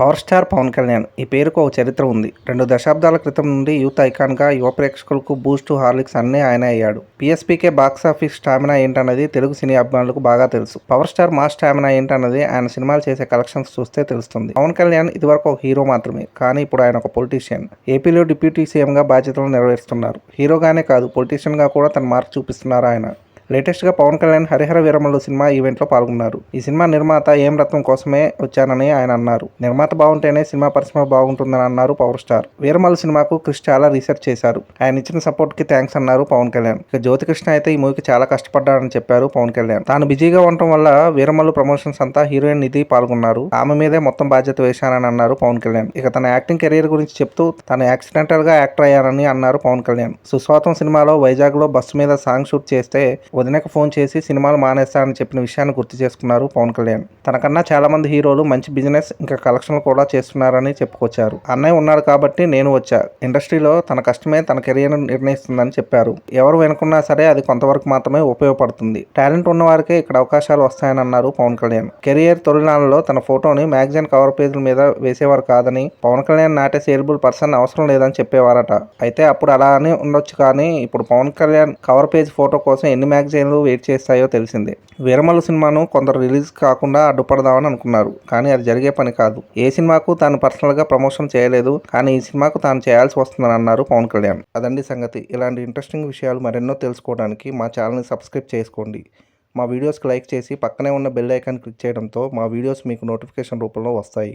Power star Pawan Kalyan. ఈ పేరుకు ఒక చరిత్ర ఉంది. రెండు దశాబ్దాల క్రితం నుండి యూత్ ఐకాన్గా యువ ప్రేక్షకులకు బూస్ట్ హార్లిక్స్ అన్నీ ఆయన అయ్యాడు. పిఎస్పీకే బాక్స్ ఆఫీస్ స్టామినా ఏంటన్నది తెలుగు సినీ అభిమానులకు బాగా తెలుసు. పవర్ స్టార్ మాస్ స్టామినా ఏంటన్నది ఆయన సినిమాలు చేసే కలెక్షన్స్ చూస్తే తెలుస్తుంది. పవన్ కళ్యాణ్ ఇదివరకు ఒక హీరో మాత్రమే కానీ ఇప్పుడు ఆయన ఒక పొలిటీషియన్ ఏపీలో డిప్యూటీ సీఎంగా బాధ్యతలు నెరవేరుస్తున్నారు. హీరోగానే కాదు పొలిటీషియన్గా కూడా తన మార్క్ చూపిస్తున్నారు ఆయన. లేటెస్ట్గా పవన్ కళ్యాణ్ హరిహర వీరమల్లు సినిమా ఈవెంట్లో పాల్గొన్నారు. ఈ సినిమా నిర్మాత ఏం రత్నం కోసమే వచ్చానని ఆయన అన్నారు. నిర్మాత బాగుంటేనే సినిమా పరిశ్రమ బాగుంటుందని అన్నారు పవర్ స్టార్. వీరమల్లు సినిమాకు క్రిష్ చాలా రీసెర్చ్ చేశారు. ఆయన ఇచ్చిన సపోర్ట్కి థ్యాంక్స్ అన్నారు పవన్ కళ్యాణ్. ఇక జ్యోతికృష్ణ అయితే ఈ మూవీకి చాలా కష్టపడ్డారని చెప్పారు పవన్ కళ్యాణ్. తాను బిజీగా ఉండటం వల్ల వీరమల్లు ప్రమోషన్స్ అంతా హీరోయిన్ నిధి పాల్గొన్నారు. ఆమె మీదే మొత్తం బాధ్యత వేశానని అన్నారు పవన్ కళ్యాణ్. ఇక తన యాక్టింగ్ కెరీర్ గురించి చెప్తూ తను యాక్సిడెంటల్గా యాక్టర్ అయ్యానని అన్నారు పవన్ కళ్యాణ్. సుస్వాతం సినిమాలో వైజాగ్లో బస్సు మీద సాంగ్ షూట్ చేస్తే వదినకు ఫోన్ చేసి సినిమాలు మానేస్తానని చెప్పిన విషయాన్ని గుర్తు చేసుకున్నారు పవన్ కళ్యాణ్. తనకన్నా చాలా మంది హీరోలు మంచి బిజినెస్ ఇంకా కలెక్షన్లు కూడా చేస్తున్నారని చెప్పుకొచ్చారు. అన్నయ్య ఉన్నాడు కాబట్టి నేను వచ్చా. ఇండస్ట్రీలో తన కష్టమే తన కెరియర్ నిర్ణయిస్తుందని చెప్పారు. ఎవరు వెనుకున్నా సరే అది కొంతవరకు మాత్రమే ఉపయోగపడుతుంది. టాలెంట్ ఉన్న వారికే ఇక్కడ అవకాశాలు వస్తాయని అన్నారు పవన్ కళ్యాణ్. కెరియర్ తొలినాళ్ళలో తన ఫోటోని మ్యాగజైన్ కవర్ పేజీల మీద వేసేవారు కాదని పవన్ కళ్యాణ్ నాటే సేలబుల్ పర్సన్ అవసరం లేదని చెప్పేవారట. అయితే అప్పుడు అలా అని ఉండొచ్చు కానీ ఇప్పుడు Pawan Kalyan cover page photo కోసం ఎన్ని మ్యాగజైన్లు వెయిట్ చేస్తాయో తెలిసిందే. వీరమల్లు సినిమాను కొందరు రిలీజ్ కాకుండా అడ్డుపడదామని అనుకున్నారు. కానీ అది జరిగే పని కాదు. ఏ సినిమాకు తాను పర్సనల్గా ప్రమోషన్ చేయలేదు కానీ ఈ సినిమాకు తాను చేయాల్సి వస్తుందని అన్నారు పవన్ కళ్యాణ్. అదండి సంగతి. ఇలాంటి ఇంట్రెస్టింగ్ విషయాలు మరెన్నో తెలుసుకోవడానికి మా ఛానల్ని సబ్స్క్రైబ్ చేసుకోండి. మా వీడియోస్కి లైక్ చేసి పక్కనే ఉన్న బెల్ ఐకాన్ క్లిక్ చేయడంతో మా వీడియోస్ మీకు నోటిఫికేషన్ రూపంలో వస్తాయి.